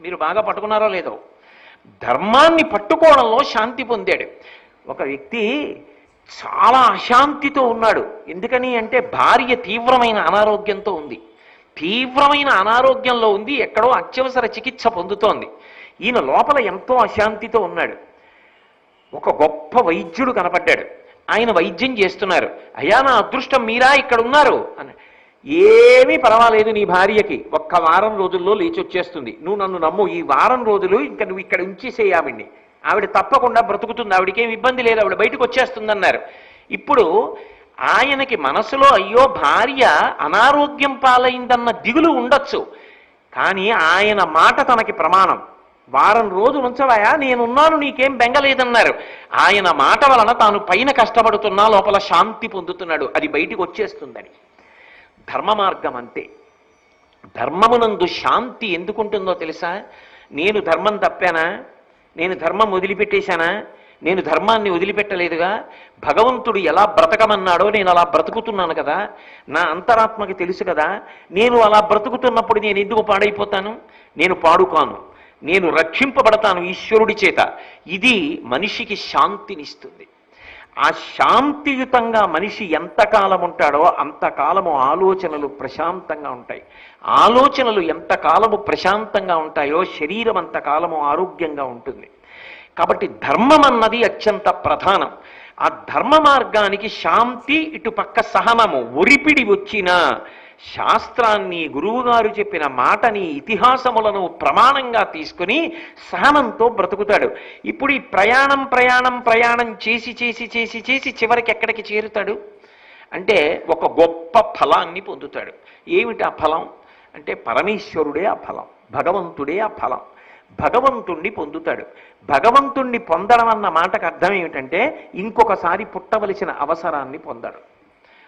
మీరు బాగా పట్టుకున్నారో లేదో. ధర్మాన్ని పట్టుకోవడంలో శాంతి పొందాడు. ఒక వ్యక్తి చాలా అశాంతితో ఉన్నాడు. ఎందుకని అంటే భార్య తీవ్రమైన అనారోగ్యంతో ఉంది. తీవ్రమైన అనారోగ్యంలో ఉంది ఎక్కడో అత్యవసర చికిత్స పొందుతోంది. ఈయన లోపల ఎంతో అశాంతితో ఉన్నాడు. ఒక గొప్ప వైద్యుడు కనపడ్డాడు. ఆయన వైద్యం చేస్తున్నారు. అయ్యా నా అదృష్టం మీరా? ఇక్కడ ఉన్నారు అని ఏమీ పర్వాలేదు నీ భార్యకి. ఒక్క వారం రోజుల్లో లేచి వచ్చేస్తుంది నువ్వు నన్ను నమ్ము. ఈ వారం రోజులు ఇంకా నువ్వు ఇక్కడ ఉంచేసేయి ఆవిడ తప్పకుండా బ్రతుకుతుంది. ఆవిడకేం ఇబ్బంది లేదు. ఆవిడ బయటకు వచ్చేస్తుందన్నారు. ఇప్పుడు ఆయనకి మనసులో అయ్యో భార్య అనారోగ్యం పాలైందన్న దిగులు ఉండొచ్చు. కానీ ఆయన మాట తనకి ప్రమాణం. వారం రోజులు ఉంచవయా? నేనున్నాను నీకేం బెంగలేదన్నారు. ఆయన మాట వలన తాను పైన కష్టపడుతున్నా లోపల శాంతి పొందుతున్నాడు. అది బయటికి వచ్చేస్తుందని. ధర్మ మార్గం అంతే ధర్మమునందు శాంతి ఎందుకుంటుందో తెలుసా? నేను ధర్మం తప్పానా? నేను ధర్మం వదిలిపెట్టేశానా? నేను ధర్మాన్ని వదిలిపెట్టలేదుగా? భగవంతుడు ఎలా బ్రతకమన్నాడో నేను అలా బ్రతుకుతున్నాను కదా? నా అంతరాత్మకి తెలుసు కదా? నేను అలా బ్రతుకుతున్నప్పుడు నేను ఎందుకు పాడైపోతాను? నేను పాడుకాను. నేను రక్షింపబడతాను ఈశ్వరుడి చేత. ఇది మనిషికి శాంతినిస్తుంది. ఆ శాంతియుతంగా మనిషి ఎంతకాలం ఉంటాడో అంతకాలము ఆలోచనలు ప్రశాంతంగా ఉంటాయి. ఆలోచనలు ఎంతకాలము ప్రశాంతంగా ఉంటాయో శరీరం అంతకాలము ఆరోగ్యంగా ఉంటుంది. కాబట్టి ధర్మం అన్నది అత్యంత ప్రధానం. ఆ ధర్మ మార్గానికి శాంతి ఇటు పక్క సహనము. ఒరిపిడి వచ్చిన శాస్త్రాన్ని గురువుగారు చెప్పిన మాటని ఇతిహాసములను ప్రమాణంగా తీసుకుని సహనంతో బ్రతుకుతాడు. ఇప్పుడు ఈ ప్రయాణం ప్రయాణం ప్రయాణం చేసి చేసి చేసి చేసి చివరికి ఎక్కడికి చేరుతాడు? అంటే ఒక గొప్ప ఫలాన్ని పొందుతాడు. ఏమిటి ఆ ఫలం? అంటే పరమేశ్వరుడే ఆ ఫలం భగవంతుడే ఆ ఫలం. భగవంతుణ్ణి పొందుతాడు. భగవంతుణ్ణి పొందడం అన్న మాటకు అర్థం ఏమిటంటే ఇంకొకసారి పుట్టవలసిన అవసరాన్ని పొందడం.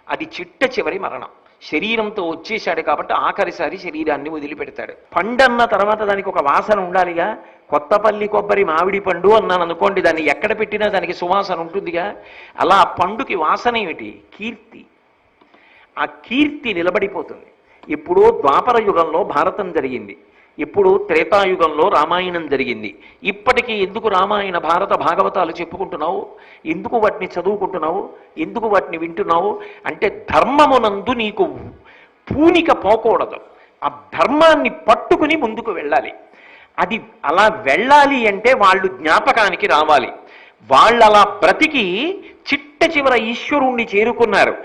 అది చిట్ట చివరి మరణం. శరీరంతో వచ్చేశాడు కాబట్టి ఆఖరిసారి శరీరాన్ని వదిలిపెడతాడు. పండన్న తర్వాత దానికి ఒక వాసన ఉండాలిగా. కొత్తపల్లి కొబ్బరి మామిడి పండు అన్నాను అనుకోండి దాన్ని ఎక్కడ పెట్టినా దానికి సువాసన ఉంటుందిగా. అలా ఆ పండుకి వాసన ఏమిటి? కీర్తి. ఆ కీర్తి నిలబడిపోతుంది. ఎప్పుడో ద్వాపర యుగంలో భారతం జరిగింది. ఇప్పుడు త్రేతాయుగంలో రామాయణం జరిగింది. ఇప్పటికీ ఎందుకు రామాయణ భారత భాగవతాలు చెప్పుకుంటున్నావు? ఎందుకు వాటిని చదువుకుంటున్నావు? ఎందుకు వాటిని వింటున్నావు? అంటే ధర్మమునందు నీకు పూనిక పోకూడదు. ఆ ధర్మాన్ని పట్టుకుని ముందుకు వెళ్ళాలి. అది అలా వెళ్ళాలి అంటే వాళ్ళు జ్ఞాపకానికి రావాలి. వాళ్ళు అలా బ్రతికి చిట్ట చివర ఈశ్వరుణ్ణి చేరుకున్నారు.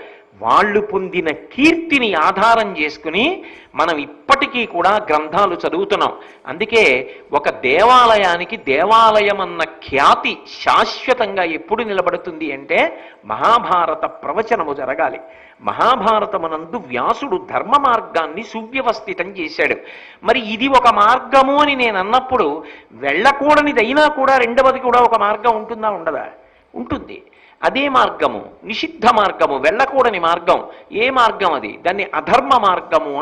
వాళ్ళు పొందిన కీర్తిని ఆధారం చేసుకుని మనం ఇప్పటికీ కూడా గ్రంథాలు చదువుతున్నాం. అందుకే ఒక దేవాలయానికి దేవాలయం అన్న ఖ్యాతి శాశ్వతంగా ఎప్పుడు నిలబడుతుంది అంటే మహాభారత ప్రవచనము జరగాలి. మహాభారతమునందు వ్యాసుడు ధర్మ మార్గాన్ని సువ్యవస్థితం చేశాడు. మరి ఇది ఒక మార్గము అని నేను అన్నప్పుడు వెళ్ళకూడనిదైనా కూడా రెండవది కూడా ఒక మార్గం ఉంటుందా ఉండదా? ఉంటుంది. అదే మార్గము నిషిద్ధ మార్గము వెళ్ళకూడని మార్గం ఏ మార్గం అది? దాన్ని అధర్మ మార్గము